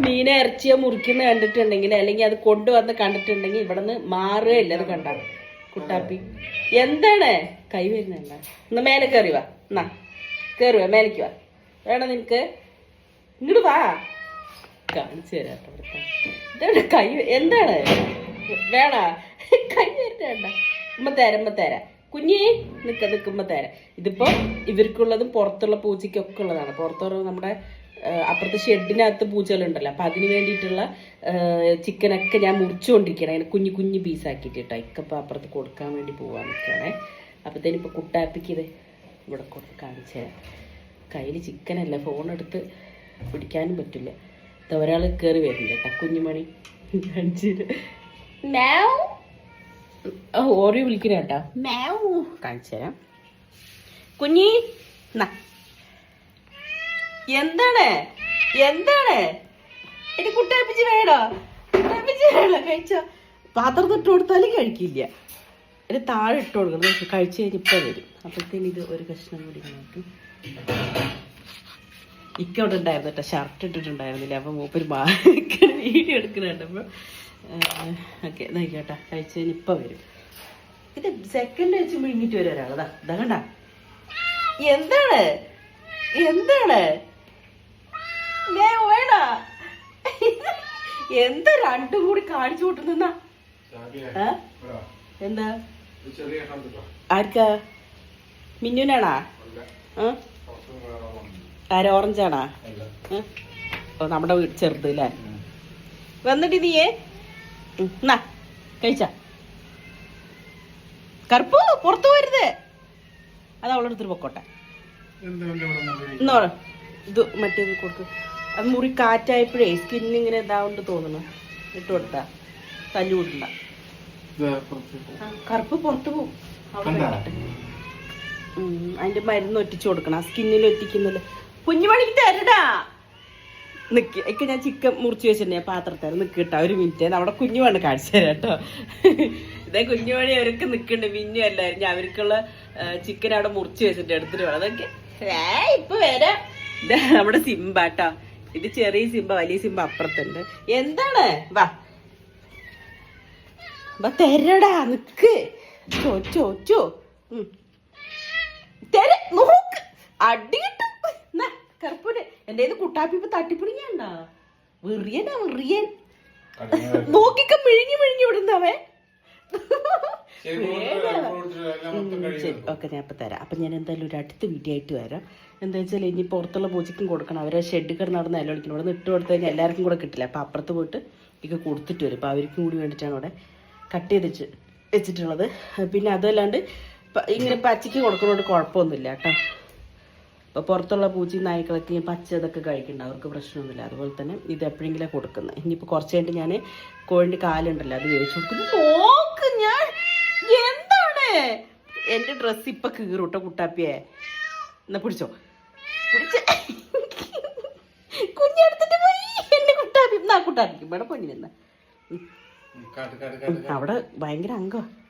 മീനെ ഇറച്ചിയ മുറിക്കുന്ന കണ്ടിട്ടുണ്ടെങ്കിൽ അല്ലെങ്കിൽ അത് കൊണ്ടുവന്ന് കണ്ടിട്ടുണ്ടെങ്കിൽ ഇവിടെ നിന്ന് മാറുകയില്ല. അത് കണ്ട കുട്ടാപ്പി. എന്താണ്? കൈ വരുന്നില്ല ഒന്ന് മേലെ കയറി എന്നാ കയറി മേലേക്ക് വാ. വേണം നിനക്ക്? ഇങ്ങോട്ട് വാ. കാണിച്ചു തരാം എന്താണ് കൈ എന്താണ്? വേണ? കൈ വരുന്നേണ്ട ഉമ്മ തരാം ഉമ്മ തരാം. കുഞ്ഞി നിൽക്ക നിൽക്കുമ്പോൾ തരാം. ഇതിപ്പോ ഇവർക്കുള്ളതും പുറത്തുള്ള പൂച്ചയ്ക്കൊക്കെ ഉള്ളതാണ്. പുറത്തുള്ള നമ്മുടെ അപ്പുറത്തെ ഷെഡിനകത്ത് പൂച്ചകളുണ്ടല്ലോ. അപ്പം അതിന് വേണ്ടിയിട്ടുള്ള ചിക്കനൊക്കെ ഞാൻ മുറിച്ചുകൊണ്ടിരിക്കണം അങ്ങനെ കുഞ്ഞു കുഞ്ഞു പീസാക്കിയിട്ട് കേട്ടോ. ഇക്കപ്പം അപ്പുറത്ത് കൊടുക്കാൻ വേണ്ടി പോവാൻ നിൽക്കുകയാണേ അപ്പം തന്നെ കുട്ടാപ്പിക്ക് ഇത് ഇവിടെ കൊടുത്ത് കാണിച്ചു തരാം. കയ്യിൽ ചിക്കനല്ല ഫോണെടുത്ത് പിടിക്കാനും പറ്റില്ല. ഇത് ഒരാൾ കയറി വരുന്നുണ്ട് കേട്ടോ. കുഞ്ഞുമണി. കാണിച്ചിട്ട് മാവ് ഓറി വിളിക്കുന്ന കേട്ടോ. മാവ് കാണിച്ചു തരാം. കുഞ്ഞി എന്താണ്? എന്താണ്? എടി കുട്ടിയപ്പിച്ച് വേണോ? കുട്ടിയപ്പിച്ച് വേണോ? കഴിച്ചോ. പാത്രം ഇട്ട് കൊടുത്താലും കഴിക്കില്ല. ഇത് താഴെ ഇട്ട് കൊടുക്കണം. പക്ഷെ കഴിച്ചു കഴിഞ്ഞിപ്പോ വരും. അപ്പോഴത്തേന് ഇത് ഒരു കഷ്ണം കൂടി നോക്കി ഇക്ക അവിടെ ഉണ്ടായിരുന്നു കേട്ടോ. ഷർട്ട് ഇട്ടിട്ടുണ്ടായിരുന്നില്ല. അപ്പം മൂപ്പര് വീഡിയോ വീഡിയോ എടുക്കുന്നുണ്ടപ്പോൾ ഓക്കെ നോക്കിയോട്ടാ കഴിച്ചു കഴിഞ്ഞിപ്പോ വരും. ഇത് സെക്കൻഡ് വെച്ച് മുഴുങ്ങിട്ട് വരും ഒരാൾ അതാ ഇതാ കണ്ട. എന്താണ്? എന്താണ്? ദേ വേണോ എന്താ രണ്ടും കൂടി കാണിച്ചു കൂട്ടുന്ന എന്താ? ആർക്കാ? മിന്നുനാണാ? ആര ഓറഞ്ചാണാ? ഓ നമ്മുടെ വീട് ചെറുത് അല്ലേ? വന്നിട്ട് ഉം, എന്നാ കഴിച്ച? കറുപ്പ് പുറത്തു പോരുത്. അത് അവളെടുത്തിട്ട് പൊക്കോട്ടെ. ഇത് മറ്റേത് കൊടുക്ക്. അത് മുറി കാറ്റായപ്പോഴേ സ്കിന്നിങ്ങനെ ഇങ്ങനെ ഇതാവുണ്ട് തോന്നുന്നു. ഇട്ട് കൊടുത്താ. തല്ലു കൂട്ടണ്ട. ആ, കറുപ്പ് പുറത്തു? കിടക്കട്ടെ. അതിന്റെ മരുന്ന് ഒറ്റിച്ചു കൊടുക്കണം. സ്കിന്നിൽ ഒറ്റിക്കുന്നില്ല. കുഞ്ഞുമണിക്ക് തരടാ. നിക്ക്. ഇക്ക് ഞാൻ ചിക്കൻ മുറിച്ച് വെച്ചിട്ടുണ്ട്. ഞാൻ പാത്രത്തിൽ നിക്ക് കേട്ടോ ഒരു മിനിറ്റ്. നമ്മുടെ കുഞ്ഞു വേണ്ട കാണിച്ചു തരാം കേട്ടോ. ഇതേ കുഞ്ഞുമണി അവർക്ക് നിക്കുന്നുണ്ട്. മിന്നു എല്ലാവരും ഞാൻ അവർക്കുള്ള ചിക്കൻ അവിടെ മുറിച്ച് വെച്ചിട്ടുണ്ട്. എടുത്തിട്ട് വേണം. അതൊക്കെ. ഇപ്പൊ വരാം. നമ്മുടെ സിംബ കേട്ടോ ഇത് ചെറിയ സിംബ വലിയ സിംബ അപ്പുറത്തുണ്ട്. എന്താണ്? വാ. വാ തരടാ നിക്ക്. ചോച്ചോ. തര നോക്ക്. അടി കിട്ടും എന്നാ, കറുപ്പൂര് എന്റെ ഇത് കുട്ടാപ്പി ഇപ്പൊ തട്ടിപ്പിടിക്കണ്ട വെറിയനാ വെറിയൻ. നോക്കിക്ക മിഴിഞ്ഞു മിഴിഞ്ഞു വിടുന്നവേ ശരി ഓക്കെ ഞാൻ ഇപ്പം തരാം. അപ്പം ഞാൻ എന്തായാലും ഒരു അടുത്ത വീഡിയോ ആയിട്ട് വരാം. എന്താ വെച്ചാൽ ഇനി പുറത്തുള്ള പൂജയ്ക്കും കൊടുക്കണം. അവരെ ഷെഡ് കിടന്ന് നടന്ന് നില വിളിക്കണം. ഇവിടെ നിന്ന് ഇട്ട് കൊടുത്തു കഴിഞ്ഞാൽ എല്ലാവർക്കും കൂടെ കിട്ടില്ല. അപ്പം അപ്പുറത്ത് പോയിട്ട് ഇതൊക്കെ കൊടുത്തിട്ട് വരും. അപ്പോൾ അവർക്കും കൂടി വേണ്ടിയിട്ടാണ് ഇവിടെ കട്ട് ചെയ്ത് വെച്ചിട്ടുള്ളത്. പിന്നെ അതല്ലാണ്ട് ഇങ്ങനെ പച്ചയ്ക്ക് കൊടുക്കുന്നതുകൊണ്ട് കുഴപ്പമൊന്നുമില്ല കേട്ടോ. അപ്പോൾ പുറത്തുള്ള പൂച്ചയും നായ്ക്കളൊക്കെ പച്ച ഇതൊക്കെ കഴിക്കണ്ട. അവർക്ക് പ്രശ്നമൊന്നുമില്ല. അതുപോലെ തന്നെ ഇത് എപ്പോഴെങ്കിലും കൊടുക്കുന്നത് ഇനിയിപ്പോൾ കുറച്ച് കഴിഞ്ഞിട്ട് ഞാൻ കോഴിന്റെ കാലുണ്ടല്ലോ അത് വേവിച്ച് കൊടുക്കുന്നു ഞാൻ. എന്താണ്? എന്റെ ഡ്രസ്സ് ഇപ്പം കീറൂട്ടോ കുട്ടാപ്പിയെ. എന്നാ പിടിച്ചോ. പിടിച്ച. കുഞ്ഞെടുത്തിട്ട് പോയി. എന്റെ കുട്ടാപ്പി. എന്നാ കുട്ടാപ്പിക്ക്? ഇവിടെ പൊന്നിനെന്നാ അവിടെ ഭയങ്കര അംഗം